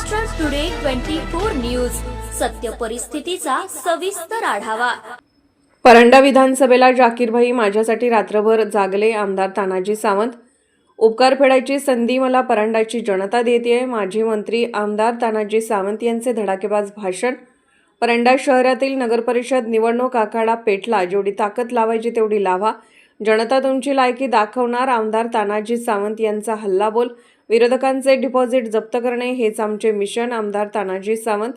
Maharashtra today twenty four news सत्य परिस्थितीचा सविस्तर आढावा. परंडा विधानसभेला जाकीरभाई माझ्यासाठी रात्रभर जागले आमदार तानाजी सावंत. उपकार फेडायची संधी मला परंडाची जनता देते माजी मंत्री आमदार तानाजी सावंत यांचे धडाकेबाज भाषण. परंडा शहरातील नगरपरिषद निवडणूक आखाडा पेटला जेवढी ताकद लावायची तेवढी लावा. जनता तुमची लायकी दाखवणार आमदार तानाजी सावंत यांचा हल्लाबोल विरोधकांचे डिपॉझिट जप्त करणे हेच आमचे मिशन आमदार तानाजी सावंत.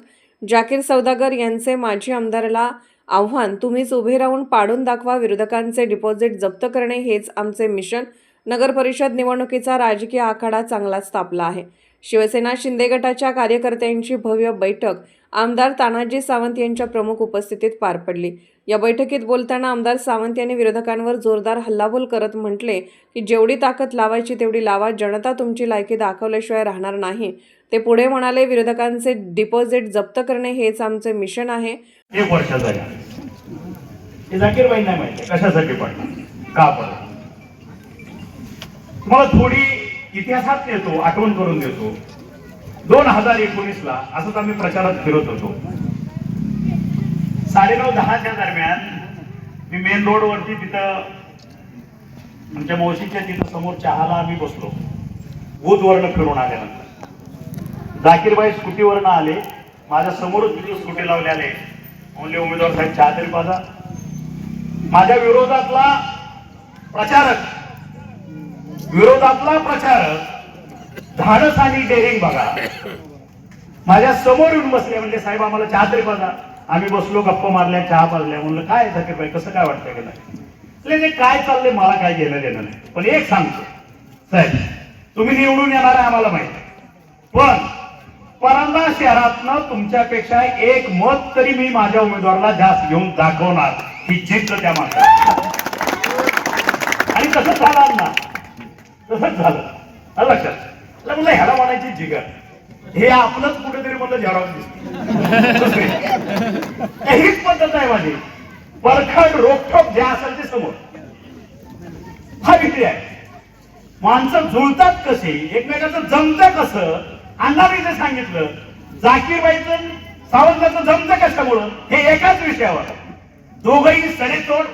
जाकीर सौदागर यांचे माजी आमदाराला आव्हान तुम्हीच उभे राहून पाडून दाखवा विरोधकांचे डिपॉझिट जप्त करणे हेच आमचे मिशन. नगर परिषद निवडणुकीचा राजकीय आखाडा चांगलाच तापला आहे. शिवसेना शिंदे गटाच्या कार्यकर्त्यांची भव्य बैठक आमदार तानाजी सावंत यांच्या प्रमुख उपस्थितीत पार पडली. या बैठकीत बोलताना आमदार सावंत यांनी विरोधकांवर जोरदार हल्लाबोल करत म्हटले की जेवढी ताकद लावायची तेवढी लावा जनता तुमची लायकी दाखवल्याशिवाय राहणार नाही. ते पुढे म्हणाले विरोधकांचे डिपॉझिट जप्त करणे हेच आमचे मिशन आहे. एक वर्ष झाले कशासाठी पडलं? का पडलं? तुम्हाला थोडी इतिहासात नेतो आठवण करून देतो. दोन हजार एकोणीस ला असंच आम्ही प्रचारात फिरत होतो. साडेनऊ दहाच्या दरम्यान मी मेन रोड वरती तिथं आमच्या मावशीच्या तिथं समोर चहाला आम्ही बसलो. बुधवरनं फिरून आल्यानंतर. जाकीरबाई स्कूटीवरनं आले. माझ्या समोरच तिथे स्कूटी लावले आले. म्हणले उमेदवार साहेब चहा तरी पाजा. माझ्या विरोधातला प्रचारक विरोधातला प्रचारक धाडस आणि डेअरिंग बघा. माझ्यासमोर येऊन बसले म्हणजे साहेब आम्हाला चहा तरी बघा. आम्ही बसलो गप्पा मारल्या चहा पाजल्या. म्हणलं काय भाई कसं काय वाटतंय का नाही? ते काय चाललंय मला काय घेणं देणं नाही. पण एक सांगतो. साहेब तुम्ही निवडून येणार आहे आम्हाला माहिती पण परंदा शहरातनं तुमच्यापेक्षा एक मत तरी मी माझ्या उमेदवाराला जास्त घेऊन दाखवणार. ही जिद्द त्या माणसाला आणि कसं झालं ना तसंच झालं. आलं लक्षात. म्हणलं ह्याला म्हणायची जिगर. हे आपलंच कुठेतरी म्हणलं झेरॉक्स दिसते. हीच पद्धत आहे माझी. परखड रोखोक जे असेल ते समोर. हा विषय आहे. माणसं जुळतात कसे? एकमेकाचं जमतं कसं? अण्णाने जे सांगितलं जाकीरबाईचं सावंताचं जमतं कशामुळं? हे एकाच विषयावर. दोघही सडेतोड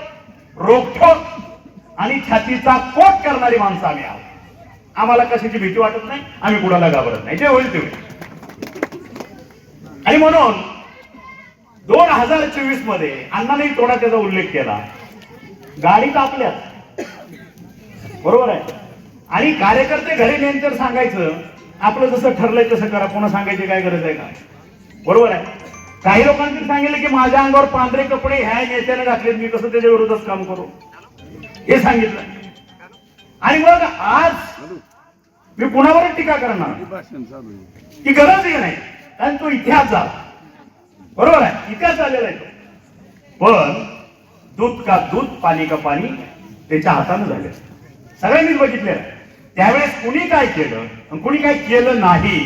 रोखोक आणि छातीचा कोट करणारी माणसं आम्ही आहोत. आम्हाला कशाची भीती वाटत नाही आम्ही कुणाला घाबरत नाही. जे होईल ते आणि म्हणून दोन हजार चोवीसमध्ये अण्णाने थोडा त्याचा उल्लेख केला. गाडी तापल्यात बरोबर आहे? आणि कार्यकर्ते घरी नेंतर सांगायचं आपलं जसं ठरलंय तसं करा पुन्हा सांगायची काय गरज आहे का? बरोबर आहे? काही लोकांनी सांगितलं की माझ्या अंगावर पांढरे कपडे ह्या नेत्याने घातले मी कसं त्याच्या विरोधात काम करू? हे सांगितलं. आणि मग आज मी कुणावरच टीका करणार? ती गरज ही नाही? कारण तो इतिहास झाला. बरोबर आहे? इतिहास झालेला आहे तो. पण दूध का दूध पाणी का पाणी त्याच्या हातानं झाले. सगळ्यांनीच बघितलं. त्यावेळेस कुणी काय केलं? आणि कुणी काय केलं नाही.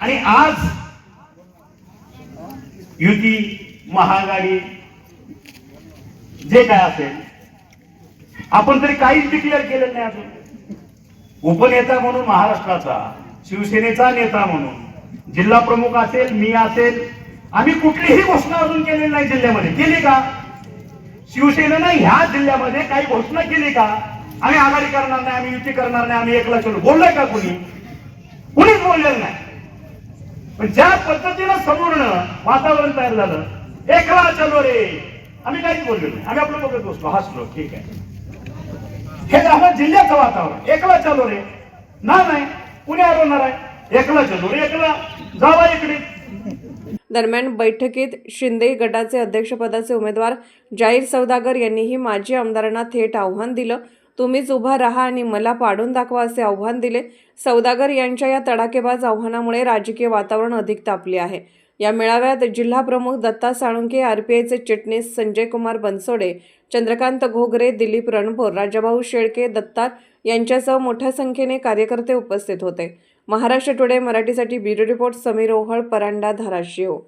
आणि आज युती महागाडी जे काय असेल आपण तरी काहीच डिक्लेअर केलं नाही अजून. उपनेता म्हणून महाराष्ट्राचा शिवसेनेचा नेता म्हणून. जिल्हा प्रमुख असेल मी असेल आम्ही कुठलीही घोषणा अजून केलेली नाही जिल्ह्यामध्ये. केली का? शिवसेनेनं ह्या जिल्ह्यामध्ये काही घोषणा केली का? आम्ही आघाडी करणार नाही आम्ही युती करणार नाही आम्ही एकला चलो बोललोय का कुणी? कुणीच बोललेलं नाही. पण ज्या पद्धतीनं संपूर्ण वातावरण तयार झालं एकला चलो रे आम्ही काहीच बोललो नाही. आम्ही आपलं बघत बसलो हसलो ठीक आहे. हे झालं जिल्ह्याचं वातावरण. एकला चलो रे ना नाही कुणी हरवणार आहे एकला चलो रे एकला जावा इकडे. दरम्यान बैठकीत शिंदे गटाचे अध्यक्षपदाचे उमेदवार जाहीर सौदागर यांनीही माजी आमदारांना थेट आव्हान दिलं. तुम्हीच उभा राहा आणि मला पाडून दाखवा असे आव्हान दिले. सौदागर यांच्या या तडाखेबाज आव्हानामुळे राजकीय वातावरण अधिक तापले आहे. या मेळाव्यात जिल्हाप्रमुख दत्ता साळुंके आरपीआयचे चिटणीस संजय कुमार बनसोडे चंद्रकांत घोगरे दिलीप रणभोर राजाभाऊ शेळके दत्तार यांच्यासह मोठ्या संख्येने कार्यकर्ते उपस्थित होते. महाराष्ट्र टुडे मराठीसाठी ब्युरो रिपोर्ट समीर ओहळ परांडा धाराशिव.